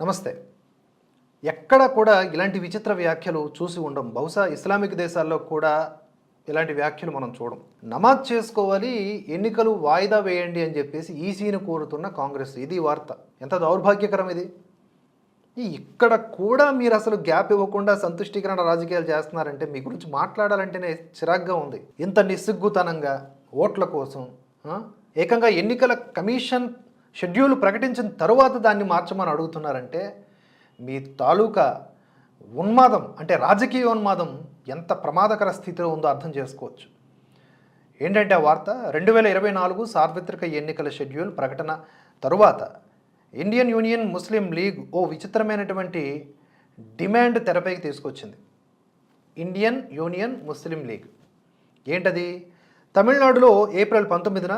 నమస్తే. ఎక్కడ కూడా ఇలాంటి విచిత్ర వ్యాఖ్యలు చూసి ఉండం. బహుశా ఇస్లామిక్ దేశాల్లో కూడా ఇలాంటి వ్యాఖ్యలు మనం చూడం. నమాజ్ చేసుకోవాలి ఎన్నికలు వాయిదా వేయండి అని చెప్పేసి ఈసీని కోరుతున్న కాంగ్రెస్. ఇది వార్త. ఎంత దౌర్భాగ్యకరం ఇది? ఇక్కడ కూడా మీరు అసలు గ్యాప్ ఇవ్వకుండా సంతుష్టికరణ రాజకీయాలు చేస్తున్నారంటే మీ గురించి మాట్లాడాలంటేనే చిరాగ్గా ఉంది. ఇంత నిస్సిగ్గుతనంగా ఓట్ల కోసం ఏకంగా ఎన్నికల కమిషన్ షెడ్యూల్ ప్రకటించిన తరువాత దాన్ని మార్చమని అడుగుతున్నారంటే మీ తాలూకా ఉన్మాదం అంటే రాజకీయ ఉన్మాదం ఎంత ప్రమాదకర స్థితిలో ఉందో అర్థం చేసుకోవచ్చు. ఏంటంటే ఆ వార్త రెండు వేల ఇరవై నాలుగు సార్వత్రిక ఎన్నికల షెడ్యూల్ ప్రకటన తరువాత ఇండియన్ యూనియన్ ముస్లిం లీగ్ ఓ విచిత్రమైనటువంటి డిమాండ్ తెరపైకి తీసుకొచ్చింది. ఇండియన్ యూనియన్ ముస్లిం లీగ్. ఏంటది? తమిళనాడులో ఏప్రిల్ పంతొమ్మిదిన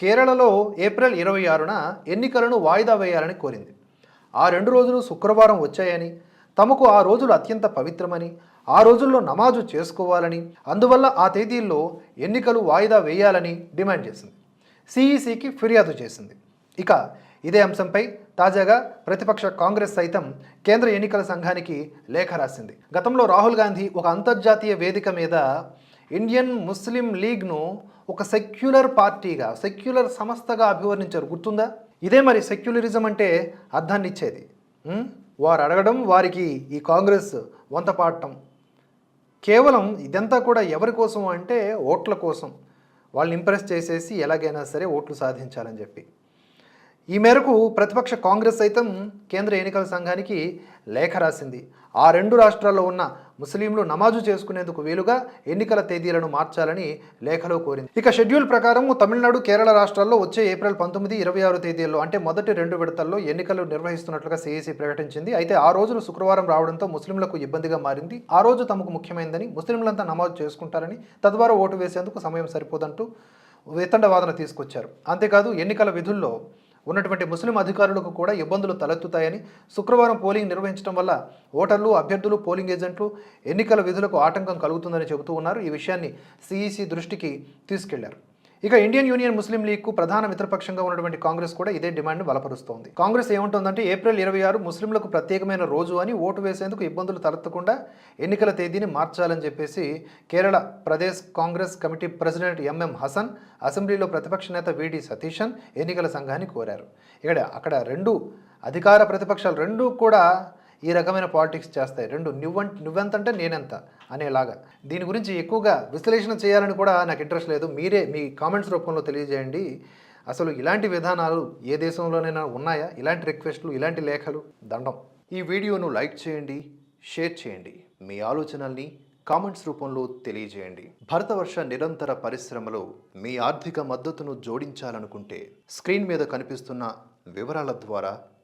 కేరళలో ఏప్రిల్ ఇరవై ఆరున ఎన్నికలను వాయిదా వేయాలని కోరింది. ఆ రెండు రోజులు శుక్రవారం వచ్చాయని తమకు ఆ రోజులు అత్యంత పవిత్రమని ఆ రోజుల్లో నమాజు చేసుకోవాలని అందువల్ల ఆ తేదీల్లో ఎన్నికలు వాయిదా వేయాలని డిమాండ్ చేసింది. సిఈసికి ఫిర్యాదు చేసింది. ఇక ఇదే అంశంపై తాజాగా ప్రతిపక్ష కాంగ్రెస్ సైతం కేంద్ర ఎన్నికల సంఘానికి లేఖ రాసింది. గతంలో రాహుల్ గాంధీ ఒక అంతర్జాతీయ వేదిక మీద ఇండియన్ ముస్లిం లీగ్ను ఒక సెక్యులర్ పార్టీగా సెక్యులర్ సంస్థగా అభివర్ణించారు. గుర్తుందా? ఇదే మరి సెక్యులరిజం అంటే అర్థాన్ని ఇచ్చేది. వారు అడగడం వారికి ఈ కాంగ్రెస్ వంత పాడటం కేవలం ఇదంతా కూడా ఎవరి కోసం అంటే ఓట్ల కోసం. వాళ్ళని ఇంప్రెస్ చేసేసి ఎలాగైనా సరే ఓట్లు సాధించాలని చెప్పి. ఈ మేరకు ప్రతిపక్ష కాంగ్రెస్ సైతం కేంద్ర ఎన్నికల సంఘానికి లేఖ రాసింది. ఆ రెండు రాష్ట్రాల్లో ఉన్న ముస్లింలు నమాజు చేసుకునేందుకు వీలుగా ఎన్నికల తేదీలను మార్చాలని లేఖలో కోరింది. ఇక షెడ్యూల్ ప్రకారం తమిళనాడు కేరళ రాష్ట్రాల్లో వచ్చే ఏప్రిల్ పంతొమ్మిది ఇరవై ఆరు తేదీల్లో అంటే మొదటి రెండు విడతల్లో ఎన్నికలు నిర్వహిస్తున్నట్లుగా సిఈసి ప్రకటించింది. అయితే ఆ రోజులు శుక్రవారం రావడంతో ముస్లింలకు ఇబ్బందిగా మారింది. ఆ రోజు తమకు ముఖ్యమైనదని ముస్లింలంతా నమాజు చేసుకుంటారని తద్వారా ఓటు వేసేందుకు సమయం సరిపోదంటూ వితండ తీసుకొచ్చారు. అంతేకాదు ఎన్నికల విధుల్లో ఉన్నటువంటి ముస్లిం అధికారులకు కూడా ఇబ్బందులు తలెత్తుతాయని శుక్రవారం పోలింగ్ నిర్వహించడం వల్ల ఓటర్లు అభ్యర్థులు పోలింగ్ ఏజెంట్లు ఎన్నికల విధులకు ఆటంకం కలుగుతుందని చెబుతూ ఉన్నారు. ఈ విషయాన్ని సిఈసి దృష్టికి తీసుకెళ్ళారు. ఇక ఇండియన్ యూనియన్ ముస్లిం లీగ్కు ప్రధాన మిత్రపక్షంగా ఉన్నటువంటి కాంగ్రెస్ కూడా ఇదే డిమాండ్ బలపరుస్తోంది. కాంగ్రెస్ ఏమంటుందంటే ఏప్రిల్ ఇరవై ఆరు ముస్లింలకు ప్రత్యేకమైన రోజు అని ఓటు వేసేందుకు ఇబ్బందులు తలెత్తకుండా ఎన్నికల తేదీని మార్చాలని చెప్పేసి Kerala Pradesh Congress committee president MM Hasan అసెంబ్లీలో ప్రతిపక్ష నేత విడి సతీశన్ ఎన్నికల సంఘాన్ని కోరారు. ఇక్కడ అక్కడ రెండు అధికార ప్రతిపక్షాలు రెండూ కూడా ఈ రకమైన పాలిటిక్స్ చేస్తాయి. రెండు నువ్వంట నువ్వెంతంటే నేనెంత అనేలాగా. దీని గురించి ఎక్కువగా విశ్లేషణ చేయాలని కూడా నాకు ఇంట్రెస్ట్ లేదు. మీరే మీ కామెంట్స్ రూపంలో తెలియజేయండి. అసలు ఇలాంటి విధానాలు ఏ దేశంలోనైనా ఉన్నాయా? ఇలాంటి రిక్వెస్ట్లు ఇలాంటి లేఖలు? దండం. ఈ వీడియోను లైక్ చేయండి షేర్ చేయండి. మీ ఆలోచనల్ని కామెంట్స్ రూపంలో తెలియజేయండి. భరతవర్ష నిరంతర పరిశ్రమలో మీ ఆర్థిక మద్దతును జోడించాలనుకుంటే స్క్రీన్ మీద కనిపిస్తున్న వివరాల ద్వారా